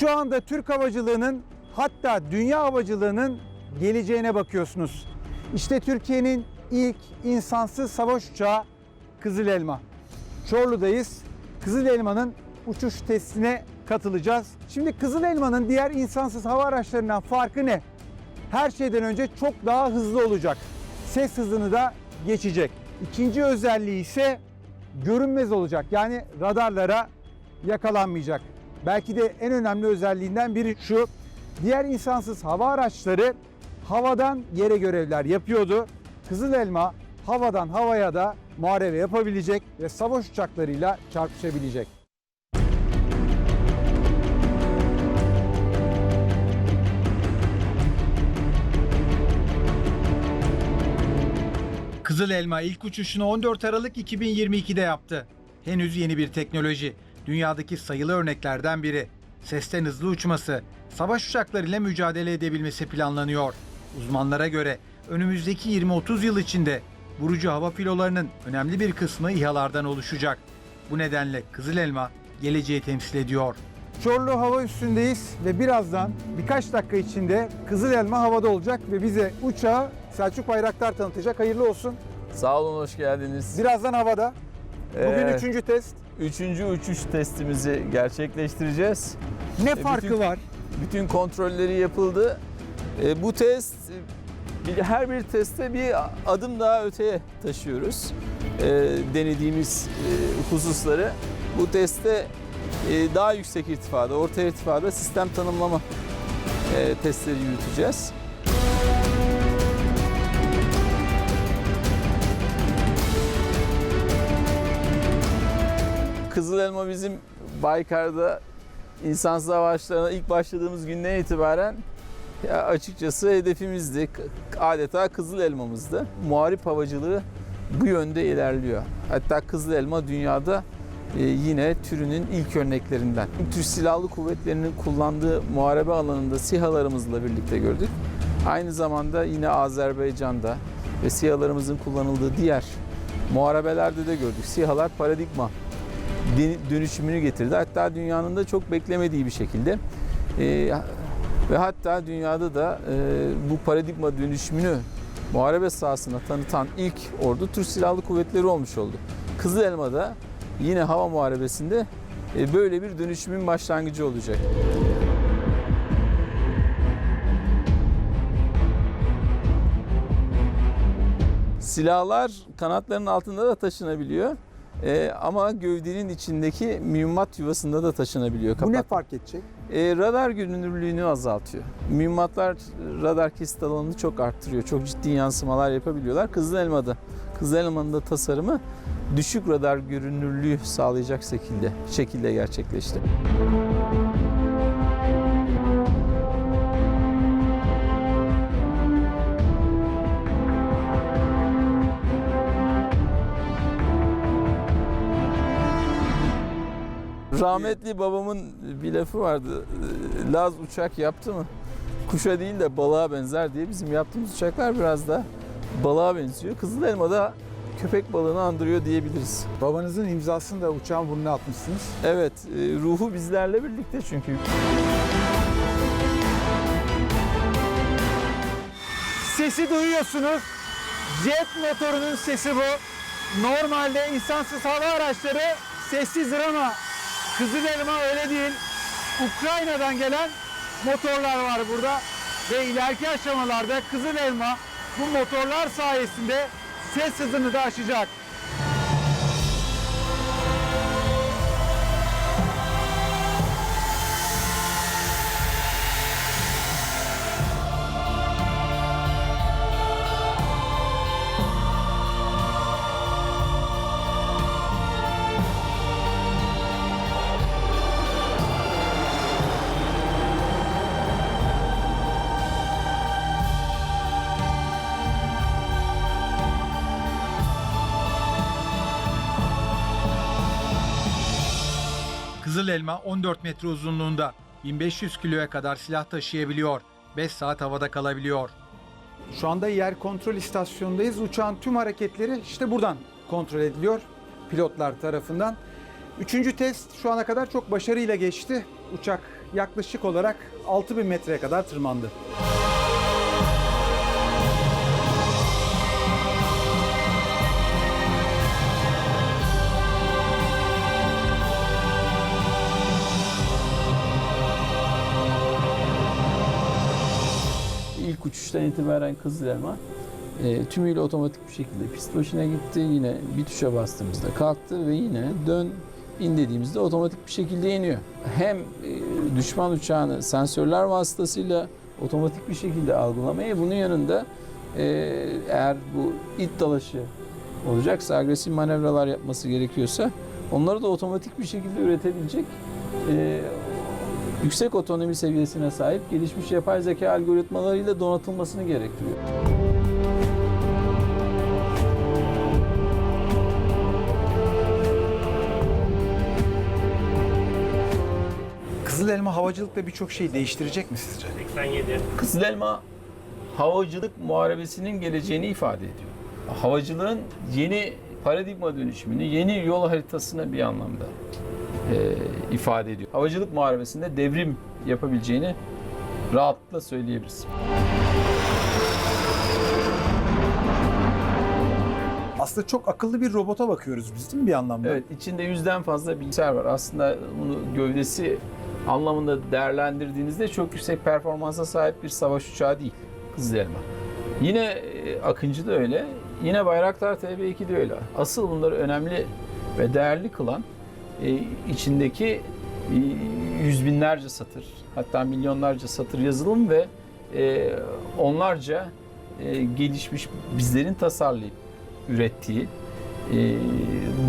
Şu anda Türk havacılığının hatta dünya havacılığının geleceğine bakıyorsunuz. İşte Türkiye'nin ilk insansız savaş uçağı Kızıl Elma. Çorlu'dayız. Kızıl Elma'nın uçuş testine katılacağız. Şimdi Kızıl Elma'nın diğer insansız hava araçlarından farkı ne? Her şeyden önce çok daha hızlı olacak. Ses hızını da geçecek. İkinci özelliği ise görünmez olacak. Yani radarlara yakalanmayacak. Belki de en önemli özelliğinden biri şu. Diğer insansız hava araçları havadan yere görevler yapıyordu. Kızıl Elma havadan havaya da muharebe yapabilecek ve savaş uçaklarıyla çarpışabilecek. Kızıl Elma ilk uçuşunu 14 Aralık 2022'de yaptı. Henüz yeni bir teknoloji. Dünyadaki sayılı örneklerden biri. Sesten hızlı uçması, savaş uçaklarıyla mücadele edebilmesi planlanıyor. Uzmanlara göre önümüzdeki 20-30 yıl içinde vurucu hava filolarının önemli bir kısmı İHA'lardan oluşacak. Bu nedenle Kızıl Elma geleceği temsil ediyor. Çorlu hava üstündeyiz ve birazdan birkaç dakika içinde Kızıl Elma havada olacak ve bize uçağı Selçuk Bayraktar tanıtacak. Hayırlı olsun. Sağ olun, hoş geldiniz. Birazdan havada. Bugün Ee, üçüncü test. Üçüncü uçuş testimizi gerçekleştireceğiz. Ne e, farkı bütün- var? Bütün kontrolleri yapıldı. Ee, bu test, her bir testte bir adım daha öteye taşıyoruz. Ee, denediğimiz e, hususları. Bu testte e, daha yüksek irtifada, orta irtifada sistem tanımlama e, testleri yürüteceğiz. Kızıl Elma bizim Baykar'da insansız hava araçlarına ilk başladığımız günden itibaren ya açıkçası hedefimizdi. Adeta Kızıl Elmamızdı. Muharip havacılığı bu yönde ilerliyor. Hatta Kızıl Elma dünyada e, yine türünün ilk örneklerinden. Türk Silahlı Kuvvetleri'nin kullandığı muharebe alanında SİHA'larımızla birlikte gördük. Aynı zamanda yine Azerbaycan'da ve SİHA'larımızın kullanıldığı diğer muharebelerde de gördük. SİHA'lar paradigma dönüşümünü getirdi. Hatta dünyanın da çok beklemediği bir şekilde. Ee, ve hatta dünyada da e, bu paradigma dönüşümünü muharebe sahasına tanıtan ilk ordu Türk Silahlı Kuvvetleri olmuş oldu. Kızıl Elma'da yine hava muharebesinde e, böyle bir dönüşümün başlangıcı olacak. Silahlar kanatların altında da taşınabiliyor. Ee, ama gövdenin içindeki mühimmat yuvasında da taşınabiliyor. Bu ne kapak. fark edecek? Ee, radar görünürlüğünü azaltıyor. Mühimmatlar radar kesit alanını çok arttırıyor. Çok ciddi yansımalar yapabiliyorlar. Kızıl Elma'da, Kızıl Elma'nın da tasarımı düşük radar görünürlüğü sağlayacak şekilde şekilde gerçekleşti. Rahmetli babamın bir lafı vardı. Laz uçak yaptı mı? Kuşa değil de balığa benzer diye bizim yaptığımız uçaklar biraz da balığa benziyor. Kızıl elma da köpek balığını andırıyor diyebiliriz. Babanızın imzasını da uçağın burnuna atmışsınız. Evet, e, ruhu bizlerle birlikte çünkü. Sesi duyuyorsunuz. Jet motorunun sesi bu. Normalde insansız hava araçları sessizdir ama Kızıl öyle değil. Ukrayna'dan gelen motorlar var burada. Ve ileriki aşamalarda Kızıl bu motorlar sayesinde ses hızını da aşacak. Kızıl Elma 14 metre uzunluğunda 1500 kiloya kadar silah taşıyabiliyor. 5 saat havada kalabiliyor. Şu anda yer kontrol istasyonundayız. Uçağın tüm hareketleri işte buradan kontrol ediliyor pilotlar tarafından. Üçüncü test şu ana kadar çok başarıyla geçti. Uçak yaklaşık olarak 6000 metreye kadar tırmandı. Uçuştan itibaren Kızıl Elma e, tümüyle otomatik bir şekilde pist başına gitti. Yine bir tuşa bastığımızda kalktı ve yine dön in dediğimizde otomatik bir şekilde iniyor. Hem e, düşman uçağını sensörler vasıtasıyla otomatik bir şekilde algılamaya bunun yanında e, eğer bu it dalaşı olacaksa agresif manevralar yapması gerekiyorsa onları da otomatik bir şekilde üretebilecek e, yüksek otonomi seviyesine sahip gelişmiş yapay zeka algoritmalarıyla donatılmasını gerektiriyor. Kızıl Elma havacılıkta birçok şey değiştirecek mi sizce? 87. Kızıl Elma havacılık muharebesinin geleceğini ifade ediyor. Havacılığın yeni paradigma dönüşümünü, yeni yol haritasını bir anlamda e, ifade ediyor. Havacılık muharebesinde devrim yapabileceğini rahatlıkla söyleyebiliriz. Aslında çok akıllı bir robota bakıyoruz biz değil mi bir anlamda? Evet, içinde yüzden fazla bilgisayar var. Aslında bunu gövdesi anlamında değerlendirdiğinizde çok yüksek performansa sahip bir savaş uçağı değil Kızıl Elma. Yine e, Akıncı da öyle, yine Bayraktar TB2 de öyle. Asıl bunları önemli ve değerli kılan e, içindeki e, yüz binlerce satır, hatta milyonlarca satır yazılım ve e, onlarca e, gelişmiş bizlerin tasarlayıp ürettiği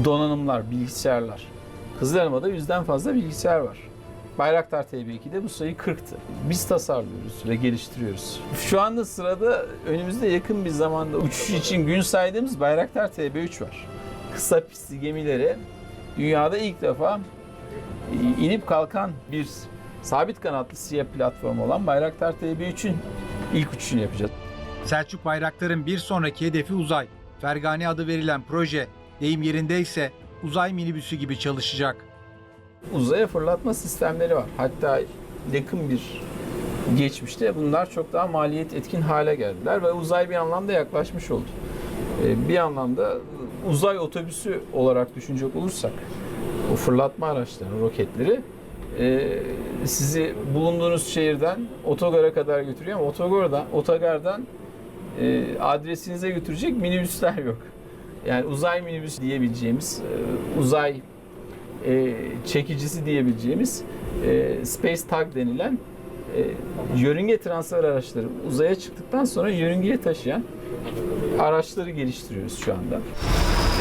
donanımlar, bilgisayarlar. Kızılelma'da yüzden fazla bilgisayar var. Bayraktar TB2'de bu sayı 40'tı. Biz tasarlıyoruz ve geliştiriyoruz. Şu anda sırada önümüzde yakın bir zamanda uçuş için gün saydığımız Bayraktar TB3 var. Kısa pistli gemilere dünyada ilk defa inip kalkan bir sabit kanatlı siyah platform olan Bayraktar TB3'ün ilk uçuşunu yapacağız. Selçuk Bayraktar'ın bir sonraki hedefi uzay. Fergani adı verilen proje deyim yerindeyse uzay minibüsü gibi çalışacak. uzaya fırlatma sistemleri var. Hatta yakın bir geçmişte bunlar çok daha maliyet etkin hale geldiler ve uzay bir anlamda yaklaşmış oldu. Ee, Bir anlamda uzay otobüsü olarak düşünecek olursak o fırlatma araçları, roketleri e, sizi bulunduğunuz şehirden otogara kadar götürüyor ama otogardan, otogardan e, adresinize götürecek minibüsler yok. Yani uzay minibüs diyebileceğimiz e, uzay e, çekicisi diyebileceğimiz e, Space Tug denilen e, yörünge transfer araçları uzaya çıktıktan sonra yörüngeye taşıyan araçları geliştiriyoruz şu anda.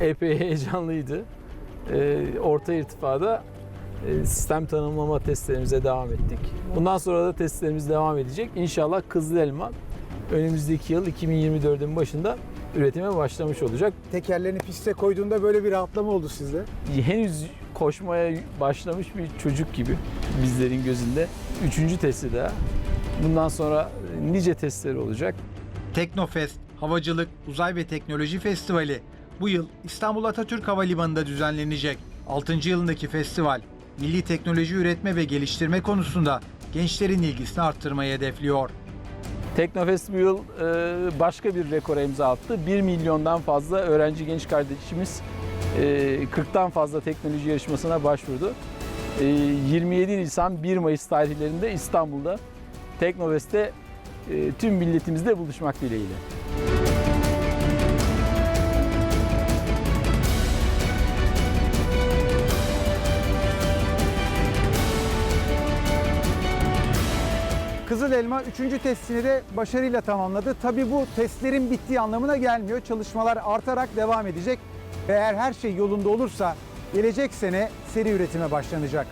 epey heyecanlıydı. Ee, orta irtifada e, sistem tanımlama testlerimize devam ettik. Bundan sonra da testlerimiz devam edecek. İnşallah Kızıl Elma önümüzdeki yıl 2024'ün başında üretime başlamış olacak. Tekerlerini piste koyduğunda böyle bir rahatlama oldu sizde. Henüz koşmaya başlamış bir çocuk gibi bizlerin gözünde. Üçüncü testi daha. Bundan sonra nice testleri olacak. Teknofest, Havacılık, Uzay ve Teknoloji Festivali bu yıl İstanbul Atatürk Havalimanı'nda düzenlenecek. 6. yılındaki festival, milli teknoloji üretme ve geliştirme konusunda gençlerin ilgisini arttırmayı hedefliyor. Teknofest bu yıl e, başka bir rekora imza attı. 1 milyondan fazla öğrenci genç kardeşimiz e, 40'tan fazla teknoloji yarışmasına başvurdu. E, 27 Nisan 1 Mayıs tarihlerinde İstanbul'da Teknofest'te e, tüm milletimizle buluşmak dileğiyle. Kızıl Elma 3. testini de başarıyla tamamladı. Tabii bu testlerin bittiği anlamına gelmiyor. Çalışmalar artarak devam edecek eğer her şey yolunda olursa gelecek sene seri üretime başlanacak.